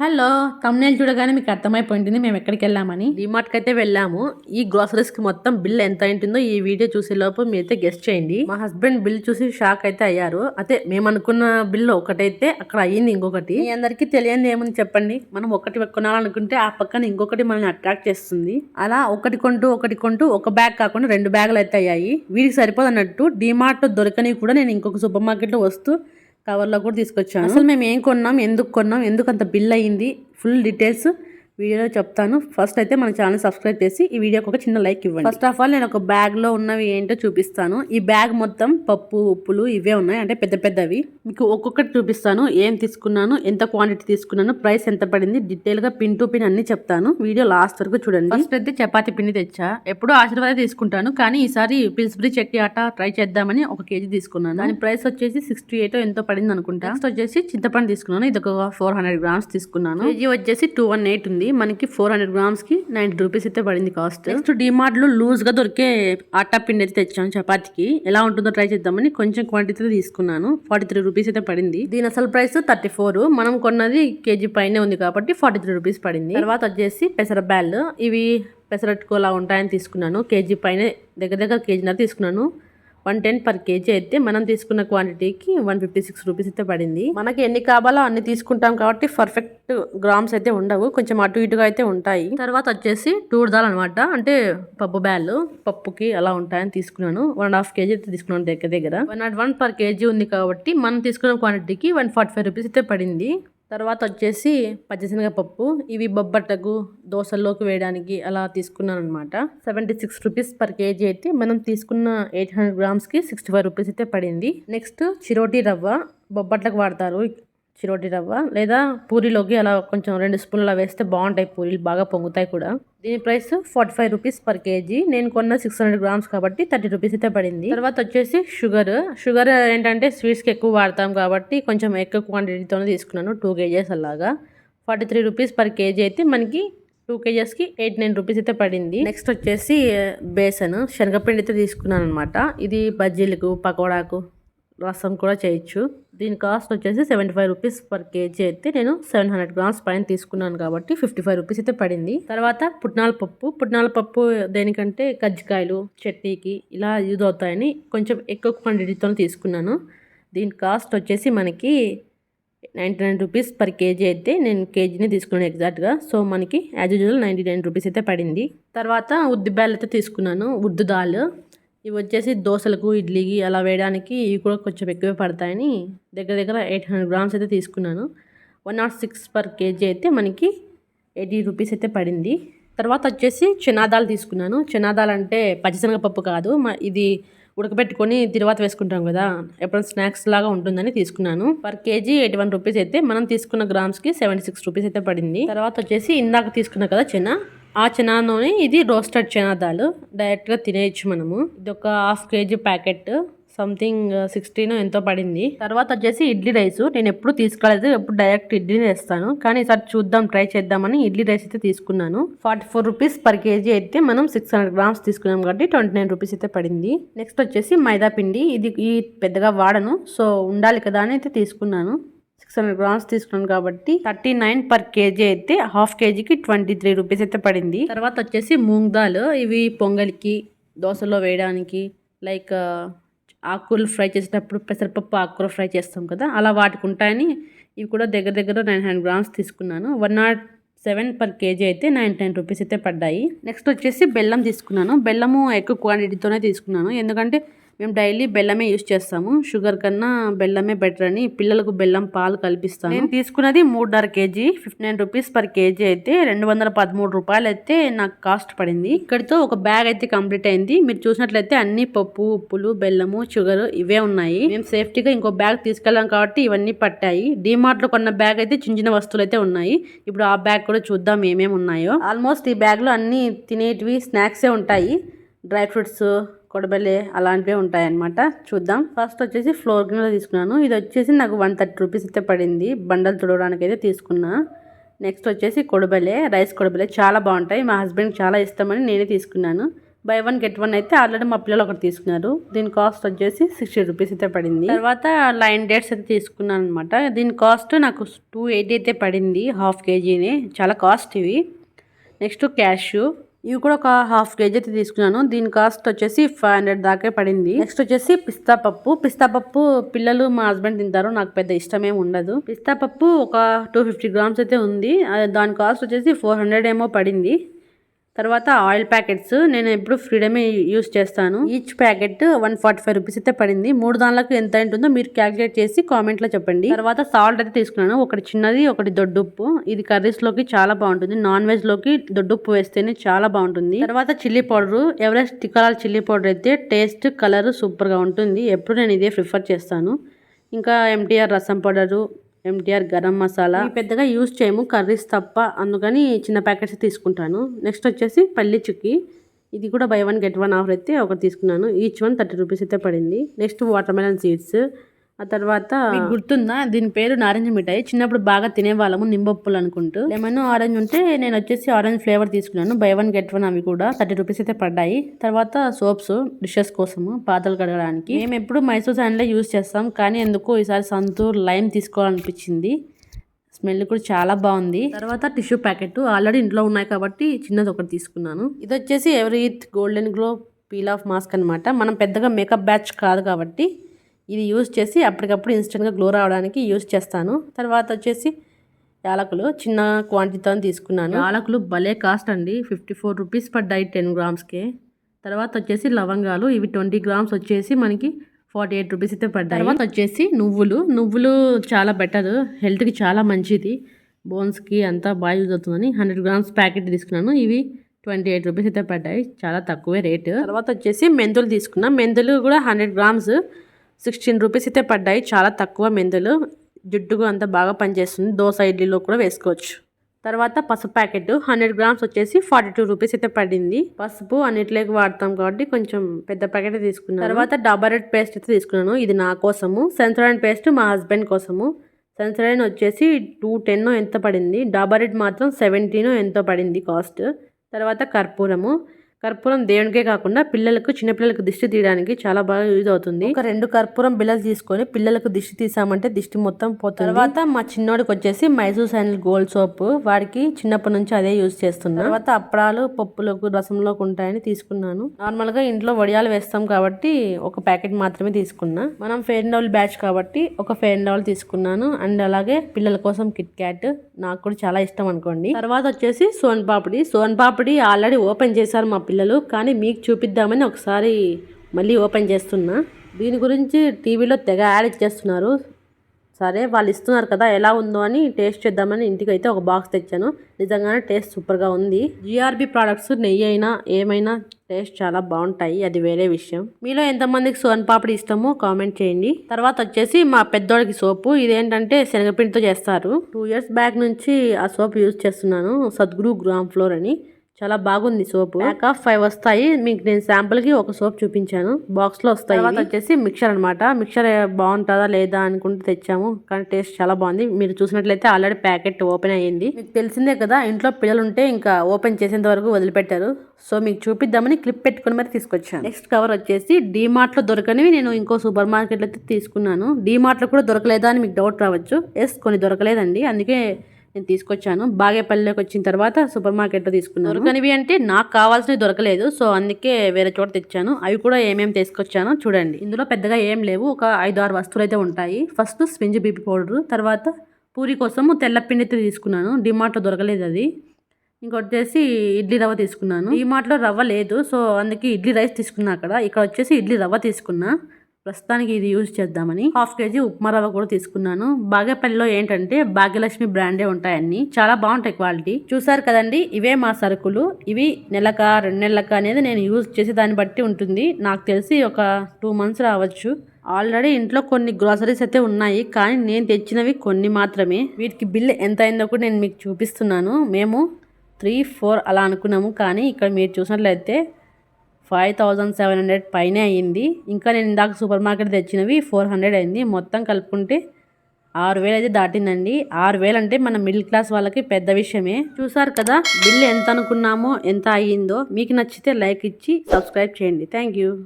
Hello thumbnail చూడగానే మీకు అర్థమైపోయింది మేము ఎక్కడికి వెళ్ళామని. డిమార్ట్కి అయితే వెళ్ళాము. ఈ గ్రోసరీస్కి మొత్తం బిల్ ఎంత అయింటుందో ఈ వీడియో చూసే లోపు మీరైతే గెస్ట్ చేయండి. మా హస్బెండ్ బిల్ చూసి షాక్ అయితే అయ్యారు. అయితే మేము అనుకున్న బిల్ ఒకటైతే అక్కడ అయ్యింది ఇంకొకటి. మీ అందరికీ తెలియంది ఏముంది చెప్పండి. మనం ఒకటి కొనాలనుకుంటే ఆ పక్కన ఇంకొకటి మనల్ని అట్రాక్ట్ చేస్తుంది. అలా ఒకటి కొంటూ ఒకటి కొంటూ ఒక బ్యాగ్ కాకుండా రెండు బ్యాగులు అయితే అయ్యాయి. వీడికి సరిపోదన్నట్టు డిమార్ట్ దొరకని కూడా నేను ఇంకొక సూపర్ మార్కెట్లో వస్తూ కవర్లో కూడా తీసుకొచ్చాను. అసలు మేము ఏం కొన్నాం ఎందుకు కొన్నాం ఎందుకు అంత బిల్ అయ్యింది ఫుల్ డీటెయిల్స్ వీడియోలో చెప్తాను. ఫస్ట్ అయితే మన ఛానల్ సబ్స్క్రైబ్ చేసి ఈ వీడియోకి ఒక చిన్న లైక్ ఇవ్వండి. ఫస్ట్ ఆఫ్ ఆల్ నేను ఒక బ్యాగ్లో ఉన్నవి ఏంటో చూపిస్తాను. ఈ బ్యాగ్ మొత్తం పప్పు ఉప్పులు ఇవే ఉన్నాయి. అంటే పెద్ద పెద్దవి. మీకు ఒక్కొక్కటి చూపిస్తాను. ఏం తీసుకున్నాను ఎంత క్వాంటిటీ తీసుకున్నాను ప్రైస్ ఎంత పడింది డీటెయిల్గా పిన్ టు పిన్ అన్ని చెప్తాను. వీడియో లాస్ట్ వరకు చూడండి. ఫస్ట్ అయితే చపాతీ పిండి తెచ్చా. ఎప్పుడూ ఆశీర్వాద తీసుకుంటాను. కానీ ఈసారి పిల్స్బరీ చట్నీ ఆట ట్రై చేద్దామని ఒక కేజీ తీసుకున్నాను. దాని ప్రైస్ వచ్చేసి సిక్స్టీ ఎయిట్ ఎంతో పడింది అనుకుంటా నెక్స్ట్ వచ్చేసి చింతపండు తీసుకున్నాను. ఇది ఒక ఫోర్ హండ్రెడ్ గ్రామ్స్ తీసుకున్నాను. కేజీ వచ్చేసి టూ వన్ ఎయిట్ ఉంది. మనకి ఫోర్ హండ్రెడ్ గ్రామ్స్కి నైన్టీ రూపీస్ అయితే పడింది కాస్ట్ నెక్స్ట్ డిమార్ట్లో లూజ్గా దొరికే ఆటా పిండి అయితే తెచ్చాను చపాతీకి. ఎలా ఉంటుందో ట్రై చేద్దామని కొంచెం క్వాంటిటీ తీసుకున్నాను. ఫార్టీ త్రీ రూపీస్ అయితే పడింది. దీని అసలు ప్రైస్ థర్టీ ఫోర్ మనం కొన్నది కేజీ పైనే ఉంది కాబట్టి ఫార్టీ త్రీ రూపీస్ పడింది. తర్వాత వచ్చేసి పెసర బ్యాల్ ఇవి పెసరట్టుకు అలా ఉంటాయని తీసుకున్నాను. కేజీ పైన దగ్గర దగ్గర కేజీన్నర తీసుకున్నాను. వన్ టెన్ పర్ కేజీ అయితే మనం తీసుకున్న క్వాంటిటీకి వన్ ఫిఫ్టీ సిక్స్ రూపీస్ అయితే పడింది. మనకి ఎన్ని కావాలో అన్ని తీసుకుంటాం కాబట్టి పర్ఫెక్ట్ గ్రామ్స్ అయితే ఉండవు. కొంచెం అటు ఇటుగా అయితే ఉంటాయి. తర్వాత వచ్చేసి టూర్దాల్ అనమాట అంటే పప్పు బ్యాల్ పప్పుకి అలా ఉంటాయని తీసుకున్నాను. వన్ అండ్ హాఫ్ కేజీ అయితే తీసుకున్నాను దగ్గర దగ్గర. One nought one per KG ఉంది కాబట్టి మనం తీసుకున్న క్వాంటిటీకి వన్ ఫార్టీ ఫైవ్ రూపీస్ అయితే పడింది. తర్వాత వచ్చేసి పచ్చిశనగపప్పు ఇవి బొబ్బట్టకు దోశల్లోకి వేయడానికి అలా తీసుకున్నాను అనమాట seventy six rupees per KG అయితే మనం తీసుకున్న ఎయిట్ హండ్రెడ్ గ్రామ్స్కి సిక్స్టీ ఫైవ్ రూపీస్ అయితే పడింది. నెక్స్ట్ చిరోటి రవ్వ. బొబ్బట్లకు వాడతారు. చిరోటి రవ్వ లేదా పూరీలోకి అలా కొంచెం రెండు స్పూన్ల వేస్తే బాగుంటాయి పూరీలు బాగా పొంగుతాయి కూడా. దీని price forty five rupees per KG. నేను కొన్న సిక్స్ హండ్రెడ్ గ్రామ్స్ కాబట్టి థర్టీ రూపీస్ అయితే పడింది. తర్వాత వచ్చేసి షుగర్. షుగర్ ఏంటంటే స్వీట్స్కి ఎక్కువ వాడతాం కాబట్టి కొంచెం ఎక్కువ క్వాంటిటీతోనే తీసుకున్నాను టూ కేజెస్ అలాగా. Forty three rupees per KG అయితే మనకి టూ కేజెస్కి ఎయిట్ నైన్ రూపీస్ అయితే పడింది. నెక్స్ట్ వచ్చేసి బేసన్. శనగపిండి అయితే తీసుకున్నాను అనమాట ఇది బజ్జీలకు పకోడాకు. రసం కూడా చేయొచ్చు. దీని కాస్ట్ వచ్చేసి seventy five rupees per KG అయితే నేను సెవెన్ హండ్రెడ్ గ్రామ్స్ పైన తీసుకున్నాను కాబట్టి ఫిఫ్టీ ఫైవ్ రూపీస్ అయితే పడింది. తర్వాత పుట్నాల పప్పు. పుట్నాల పప్పు దేనికంటే కజ్జికాయలు చట్నీకి ఇలా యూజ్ అవుతాయని కొంచెం ఎక్కువ క్వాంటిటీతో తీసుకున్నాను. దీని కాస్ట్ వచ్చేసి మనకి ninety nine rupees per KG అయితే నేను కేజీని తీసుకున్నాను ఎగ్జాక్ట్గా. సో మనకి as usual ninety nine rupees అయితే పడింది. తర్వాత ఉద్ది బ్యాల్ అయితే తీసుకున్నాను. ఉద్దు దాల్. ఇవి వచ్చేసి దోశలకు ఇడ్లీకి అలా వేయడానికి ఇవి కూడా కొంచెం ఎక్కువే పడతాయని దగ్గర దగ్గర ఎయిట్ హండ్రెడ్ గ్రామ్స్ అయితే తీసుకున్నాను. One nought six per KG అయితే మనకి ఎయిటీ రూపీస్ అయితే పడింది. తర్వాత వచ్చేసి చెనాదాలు తీసుకున్నాను. చెనాదాలు అంటే పచ్చిశనగపప్పు కాదు. మా ఇది ఉడకబెట్టుకొని తిరువాత వేసుకుంటాం కదా ఎప్పుడైనా స్నాక్స్ లాగా ఉంటుందని తీసుకున్నాను. Per KG eighty one rupees అయితే మనం తీసుకున్న గ్రామ్స్కి సెవెంటీ సిక్స్ రూపీస్ అయితే పడింది. తర్వాత వచ్చేసి ఇందాక తీసుకున్నా కదా చెన ఆ చనాలోనే ఇది రోస్టెడ్ చనాదాలు. డైరెక్ట్గా తినేయచ్చు మనము. ఇది ఒక half KG packet something sixteen ఎంతో పడింది. తర్వాత వచ్చేసి ఇడ్లీ రైస్. నేను ఎప్పుడు తీసుకోలేదు ఎప్పుడు డైరెక్ట్ ఇడ్లీ వేస్తాను. కానీ ఈసారి చూద్దాం ట్రై చేద్దామని ఇడ్లీ రైస్ అయితే తీసుకున్నాను. Forty four rupees per KG అయితే మనం సిక్స్ హండ్రెడ్ గ్రామ్స్ తీసుకున్నాం కాబట్టి ట్వంటీ నైన్ రూపీస్ అయితే పడింది. నెక్స్ట్ వచ్చేసి మైదా పిండి. ఇది ఈ పెద్దగా వాడను సో ఉండాలి కదా అని అయితే తీసుకున్నాను. సిక్స్ హండ్రెడ్ గ్రామ్స్ తీసుకున్నాను కాబట్టి థర్టీ నైన్ పర్ కేజీ అయితే హాఫ్ కేజీకి ట్వంటీ త్రీ రూపీస్ అయితే పడింది. తర్వాత వచ్చేసి మూంగ్ దాల్. ఇవి పొంగల్కి దోశలో వేయడానికి లైక్ ఆకులు ఫ్రై చేసేటప్పుడు పెసరపప్పు ఆకుకూర ఫ్రై చేస్తాం కదా అలా వాటికి ఉంటాయని ఇవి కూడా దగ్గర దగ్గర నైన్ హండ్రెడ్ గ్రామ్స్ తీసుకున్నాను. One nought seven per KG అయితే నైన్ టెన్ రూపీస్ అయితే పడ్డాయి. నెక్స్ట్ వచ్చేసి బెల్లం తీసుకున్నాను. బెల్లము ఎక్కువ క్వాంటిటీతోనే తీసుకున్నాను. ఎందుకంటే మేము డైలీ బెల్లమే యూస్ చేస్తాము. షుగర్ కన్నా బెల్లమే బెటర్ అని పిల్లలకు బెల్లం పాలు కల్పిస్తాను. నేను తీసుకున్నది మూడున్నర KG fifty nine rupees per KG అయితే రెండు వందల పదమూడు రూపాయలు అయితే నాకు కాస్ట్ పడింది. ఇక్కడితో ఒక బ్యాగ్ అయితే కంప్లీట్ అయింది. మీరు చూసినట్లయితే అన్ని పప్పు ఉప్పులు బెల్లము షుగర్ ఇవే ఉన్నాయి. మేము సేఫ్టీగా ఇంకో బ్యాగ్ తీసుకెళ్ళాం కాబట్టి ఇవన్నీ పట్టాయి. డిమార్ట్లో కొన్న బ్యాగ్ అయితే చిన్న చిన్న వస్తువులు అయితే ఉన్నాయి. ఇప్పుడు ఆ బ్యాగ్ కూడా చూద్దాం ఏమేమి ఉన్నాయో. ఆల్మోస్ట్ ఈ బ్యాగ్లో అన్ని తినేటివి స్నాక్సే ఉంటాయి. డ్రై ఫ్రూట్స్ కొడబెల్లే అలాంటివే ఉంటాయన్నమాట. చూద్దాం. ఫస్ట్ వచ్చేసి ఫ్లోర్ గిన్నెలో తీసుకున్నాను. ఇది వచ్చేసి నాకు వన్ థర్టీ రూపీస్ అయితే పడింది. బండలు తుడవడానికి అయితే తీసుకున్నా. నెక్స్ట్ వచ్చేసి కొడబెలే రైస్ కొడబెలే చాలా బాగుంటాయి. మా హస్బెండ్ చాలా ఇష్టమని నేనే తీసుకున్నాను. బై వన్ గెట్ వన్ అయితే ఆల్రెడీ మా పిల్లలు ఒకటి తీసుకున్నారు. దీని కాస్ట్ వచ్చేసి సిక్స్టీ రూపీస్ అయితే పడింది. తర్వాత లైన్ డేట్స్ అయితే తీసుకున్నాను అనమాట దీని కాస్ట్ నాకు టూ ఎయిటీ అయితే పడింది. హాఫ్ కేజీని. చాలా కాస్ట్ ఇవి. నెక్స్ట్ క్యాష్యూ ఇవి కూడా ఒక హాఫ్ కేజీ అయితే తీసుకున్నాను. దీని కాస్ట్ వచ్చేసి ఫైవ్ హండ్రెడ్ దాకే పడింది. నెక్స్ట్ వచ్చేసి పిస్తా పప్పు. పిస్తా పప్పు పిల్లలు మా హస్బెండ్ తింటారు. నాకు పెద్ద ఇష్టమేం ఉండదు. పిస్తా పప్పు ఒక టూ ఫిఫ్టీ గ్రామ్స్ అయితే ఉంది. అది దాని కాస్ట్ వచ్చేసి ఫోర్ హండ్రెడ్ ఏమో పడింది. తర్వాత ఆయిల్ ప్యాకెట్స్ నేను ఎప్పుడు ఫ్రీడమే యూస్ చేస్తాను. Each packet one forty five rupees అయితే పడింది. మూడు దానిలకు ఎంత ఉంటుందో మీరు క్యాలిక్యులేట్ చేసి కామెంట్లో చెప్పండి. తర్వాత సాల్ట్ అయితే తీసుకున్నాను. ఒకటి చిన్నది ఒకటి దొడ్డుప్పు ఇది కర్రీస్లోకి చాలా బాగుంటుంది. నాన్ వెజ్లోకి దొడ్డుప్పు వేస్తేనే చాలా బాగుంటుంది. తర్వాత చిల్లీ పౌడర్. ఎవరెస్ట్ తిక్కలాల చిల్లీ పౌడర్ అయితే టేస్ట్ కలర్ సూపర్గా ఉంటుంది. ఎప్పుడు నేను ఇదే ప్రిఫర్ చేస్తాను. ఇంకా ఎంటీఆర్ రసం పౌడరు ఎంటీఆర్ గరం మసాలా. పెద్దగా యూజ్ చేయము కర్రీస్ తప్ప. అందుకని చిన్న ప్యాకెట్స్ తీసుకుంటాను. నెక్స్ట్ వచ్చేసి పల్లి చుక్కి. ఇది కూడా buy one get one offer అయితే ఒకటి తీసుకున్నాను. ఈచ్ వన్ థర్టీ రూపీస్ అయితే పడింది. Next watermelon seeds. ఆ తర్వాత గుర్తుందా? దీని పేరు నారింజ మిఠాయి. చిన్నప్పుడు బాగా తినేవాళ్ళము నింబొప్పులు అనుకుంటూ. లెమన్ ఆరెంజ్ ఉంటే నేను వచ్చేసి ఆరెంజ్ ఫ్లేవర్ తీసుకున్నాను. బై వన్ గెట్ వన్ అవి కూడా థర్టీ రూపీస్ అయితే పడ్డాయి. తర్వాత సోప్స్ డిషెస్ కోసము పాత్రలు కడగడానికి. మేము ఎప్పుడు మైసూర్ శాండ్లే యూస్ చేస్తాం. కానీ ఎందుకో ఈసారి సంతూర్ లైమ్ తీసుకోవాలనిపించింది. స్మెల్ కూడా చాలా బాగుంది. తర్వాత టిష్యూ ప్యాకెట్ ఆల్రెడీ ఇంట్లో ఉన్నాయి కాబట్టి చిన్నది ఒకటి తీసుకున్నాను. ఇది వచ్చేసి every golden glow peel off mask అనమాట మనం పెద్దగా మేకప్ బ్యాచ్ కాదు కాబట్టి ఇది యూజ్ చేసి అప్పటికప్పుడు ఇన్స్టెంట్గా గ్లో రావడానికి యూజ్ చేస్తాను. తర్వాత వచ్చేసి యాలకులు చిన్న క్వాంటిటీతో తీసుకున్నాను. యాలకులు భలే కాస్ట్ అండి. ఫిఫ్టీ ఫోర్ రూపీస్ పడ్డాయి టెన్ గ్రామ్స్కి. తర్వాత వచ్చేసి లవంగాలు ఇవి ట్వంటీ గ్రామ్స్ వచ్చేసి మనకి ఫార్టీ ఎయిట్ రూపీస్ అయితే పడ్డాయి. తర్వాత వచ్చేసి నువ్వులు. నువ్వులు చాలా బెటర్. హెల్త్కి చాలా మంచిది. బోన్స్కి అంతా బాగా యూజ్ అవుతుందని హండ్రెడ్ గ్రామ్స్ ప్యాకెట్ తీసుకున్నాను. ఇవి ట్వంటీ ఎయిట్ రూపీస్ అయితే పడ్డాయి. చాలా తక్కువే రేటు. తర్వాత వచ్చేసి మెంతులు తీసుకున్నాం. మెంతులు కూడా హండ్రెడ్ గ్రామ్స్. సిక్స్టీన్ రూపీస్ అయితే పడ్డాయి. చాలా తక్కువ మెంతులు. జిడ్డుగా అంతా బాగా పనిచేస్తుంది. దోశ ఇడ్లీలో కూడా వేసుకోవచ్చు. తర్వాత పసుపు ప్యాకెట్. హండ్రెడ్ గ్రామ్స్ వచ్చేసి ఫార్టీ టూ రూపీస్ అయితే పడింది. పసుపు అన్నిట్లోకి వాడతాం కాబట్టి కొంచెం పెద్ద ప్యాకెట్ తీసుకున్నాను. తర్వాత డాబర్ రెడ్ పేస్ట్ అయితే తీసుకున్నాను. ఇది నా కోసము. సెన్సరైన్ పేస్ట్ మా హస్బెండ్ కోసము. సెన్సరైన్ వచ్చేసి టూ టెన్ ఎంత పడింది? డాబర్ రెడ్ మాత్రం సెవెంటీన్ ఎంతో పడింది కాస్ట్. తర్వాత కర్పూరము. కర్పూరం దేవునికే కాకుండా పిల్లలకు చిన్నపిల్లలకు దిష్టి తీయడానికి చాలా బాగా యూజ్ అవుతుంది. ఒక రెండు కర్పూరం బిళ్ళలు తీసుకొని పిల్లలకు దిష్టి తీసామంటే దిష్టి మొత్తం పోతుంది. తర్వాత మా చిన్నోడికి వచ్చేసి మైసూర్ శాండిల్ గోల్డ్ సోప్ వాడికి చిన్నప్పటి నుంచి అదే యూజ్ చేస్తున్నా. తర్వాత అప్పడాలు పప్పులకు రసంలోకి ఉంటాయని తీసుకున్నాను. నార్మల్గా ఇంట్లో వడియాలు వేస్తాం కాబట్టి ఒక ప్యాకెట్ మాత్రమే తీసుకున్నా. మనం ఫెయిర్ అండ్ లవ్లీ బ్యాచ్ కాబట్టి ఒక ఫెయిర్ అండ్ లవ్లీ తీసుకున్నాను. అండ్ అలాగే పిల్లల కోసం కిట్ క్యాట్ నాకు కూడా చాలా ఇష్టం అనుకోండి. తర్వాత వచ్చేసి సోన్ పాపిడి. సోన్ పాపిడి ఆల్రెడీ ఓపెన్ చేశారు మా పిల్లలు కానీ మీకు చూపిద్దామని ఒకసారి మళ్ళీ ఓపెన్ చేస్తున్నా. దీని గురించి టీవీలో తెగ యాడ్ ఇచ్చేస్తున్నారు సరే వాళ్ళు ఇస్తున్నారు కదా ఎలా ఉందో అని టేస్ట్ చేద్దామని ఇంటికి అయితే ఒక బాక్స్ తెచ్చాను. నిజంగానే టేస్ట్ సూపర్గా ఉంది. జిఆర్బి ప్రోడక్ట్స్ నెయ్యి అయినా ఏమైనా టేస్ట్ చాలా బాగుంటాయి. అది వేరే విషయం. మీలో ఎంతమందికి సోన్ పాపడి ఇష్టమో కామెంట్ చేయండి. తర్వాత వచ్చేసి మా పెద్దోడికి సోపు. ఇదేంటంటే శనగపిండితో చేస్తారు. టూ ఇయర్స్ బ్యాక్ నుంచి ఆ సోప్ యూజ్ చేస్తున్నాను. సద్గురు గ్రామ్ ఫ్లోర్ అని. చాలా బాగుంది సోప్. ప్యాక్ ఆఫ్ ఫైవ్ వస్తాయి. మీకు నేను శాంపుల్కి ఒక సోప్ చూపించాను. బాక్స్లో వస్తాయి. తర్వాత వచ్చేసి మిక్చర్ అనమాట మిక్చర్ బాగుంటుందా లేదా అనుకుంటే తెచ్చాము. కానీ టేస్ట్ చాలా బాగుంది. మీరు చూసినట్లయితే ఆల్రెడీ ప్యాకెట్ ఓపెన్ అయ్యింది. మీకు తెలిసిందే కదా ఇంట్లో పిల్లలు ఉంటే ఇంకా ఓపెన్ చేసేంత వరకు వదిలిపెట్టారు. సో మీకు చూపిద్దామని క్లిప్ పెట్టుకుని మరి తీసుకొచ్చాను. నెక్స్ట్ కవర్ వచ్చేసి డీమార్ట్లో దొరకనివి నేను ఇంకో సూపర్ మార్కెట్ అయితే తీసుకున్నాను. డీమార్ట్లో కూడా దొరకలేదా అని మీకు డౌట్ రావచ్చు. ఎస్ కొన్ని దొరకలేదండి. అందుకే నేను తీసుకొచ్చాను. బాగేపల్లిలోకి వచ్చిన తర్వాత సూపర్ మార్కెట్లో తీసుకున్నాను. దొరకనివి అంటే నాకు కావాల్సినవి దొరకలేదు. సో అందుకే వేరే చోట తెచ్చాను. అవి కూడా ఏమేమి తీసుకొచ్చానో చూడండి. ఇందులో పెద్దగా ఏం లేవు. ఒక ఐదు ఆరు వస్తువులు అయితే ఉంటాయి. ఫస్ట్ స్పింజ్ బీపీ పౌడర్ తర్వాత పూరి కోసము తెల్లపిండి అయితే తీసుకున్నాను. డిమార్ట్లో దొరకలేదు అది. ఇంకొచ్చేసి వచ్చేసి ఇడ్లీ రవ్వ తీసుకున్నాను. డిమార్ట్లో రవ్వ లేదు. సో అందుకే ఇడ్లీ రైస్ తీసుకున్నా అక్కడ. ఇక్కడ వచ్చేసి ఇడ్లీ రవ్వ తీసుకున్నా. ప్రస్తుతానికి ఇది యూజ్ చేద్దామని హాఫ్ కేజీ ఉప్మా రవ్వ కూడా తీసుకున్నాను. బాగేపల్లిలో ఏంటంటే భాగ్యలక్ష్మి బ్రాండే ఉంటాయన్ని. చాలా బాగుంటాయి క్వాలిటీ. చూసారు కదండి ఇవే మా సరుకులు. ఇవి నెలక రెండు నెలలక అనేది నేను యూజ్ చేసే దాన్ని బట్టి ఉంటుంది. నాకు తెలిసి ఒక టూ మంత్స్ రావచ్చు. ఆల్రెడీ ఇంట్లో కొన్ని గ్రోసరీస్ అయితే ఉన్నాయి కానీ నేను తెచ్చినవి కొన్ని మాత్రమే. వీటికి బిల్ ఎంత అయిందో కూడా నేను మీకు చూపిస్తున్నాను. మేము త్రీ ఫోర్ అలా అనుకున్నాము కానీ ఇక్కడ మీరు చూసినట్లయితే ఫైవ్ థౌజండ్ సెవెన్ హండ్రెడ్ పైనే అయ్యింది. ఇంకా నేను ఇందాక సూపర్ మార్కెట్ తెచ్చినవి ఫోర్ హండ్రెడ్ అయింది. మొత్తం కలుపుకుంటే ఆరు వేలు అయితే దాటిందండి. ఆరు వేలు అంటే మన మిడిల్ క్లాస్ వాళ్ళకి పెద్ద విషయమే. చూసారు కదా బిల్లు ఎంత అనుకున్నామో ఎంత అయ్యిందో. మీకు నచ్చితే లైక్ ఇచ్చి సబ్స్క్రైబ్ చేయండి. Thank you.